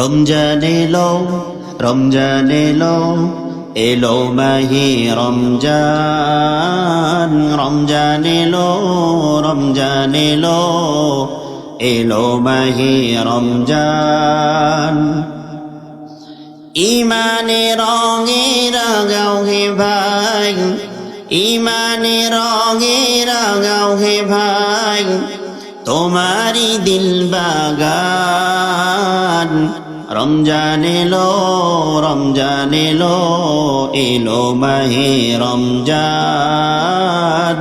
রমজান এলো রমজান এলো এলো মাহি রমজান রমজান এলো রমজান এলো এলো মাহি রমজান। ইমানে রঙে রাগাও হে ভাই, ইমানে রঙে রাগাও হে ভাই তোমারি দিল বাগান। রমজান এলো রমজান এলো এলো মাহে রমজান।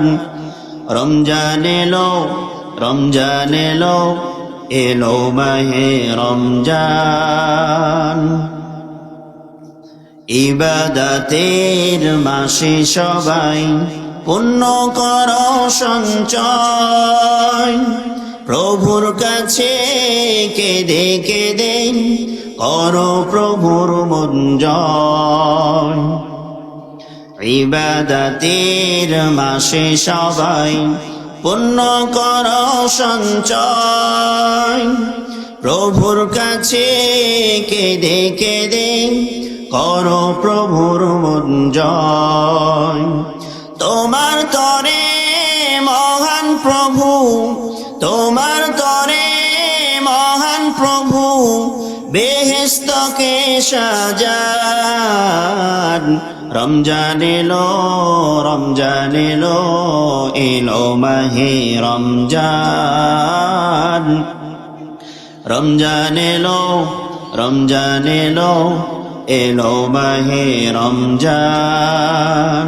রমজান এলো রমজান এলো এলো মাহে রমজান। ইবাদাতের মাসে সবাই পুণ্য কর সঞ্চয়। প্রভুর কাছে কেঁদে কেঁদে কর প্রভুর মঞ্জয়। ইবাদাতের মাসে সবাই পুণ্য কর সঞ্চয়। প্রভুর কাছে কেঁদে কেঁদে কর প্রভুর মঞ্জয়। তোমার তরে মহান প্রভু তোমার তরে মহান প্রভু বেহেস্তকে সাজান। রমজান এলো রমজান এলো এলো মাহে রমজান। রমজান এলো রমজান এলো এলো মাহে রমজান।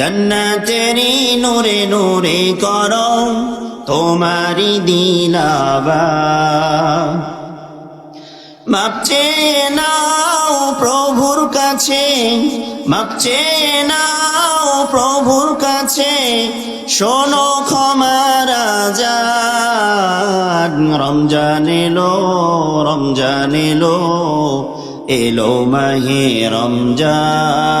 জন্নতেরি নূরে নূরে করো তোমারি দিলাবা। মাপচে নাও প্রভুর কাছে, মাপচে নাও প্রভুর কাছে, শোনো ক্ষমার রমজান এলো রমজান এলো এলো মাহে রমজান।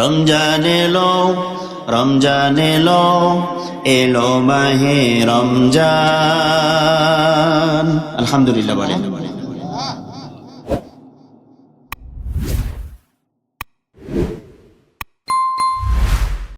রমজান এলো রমজান এলো এলো মাহে রমজান। আলহামদুলিল্লাহ বলেন।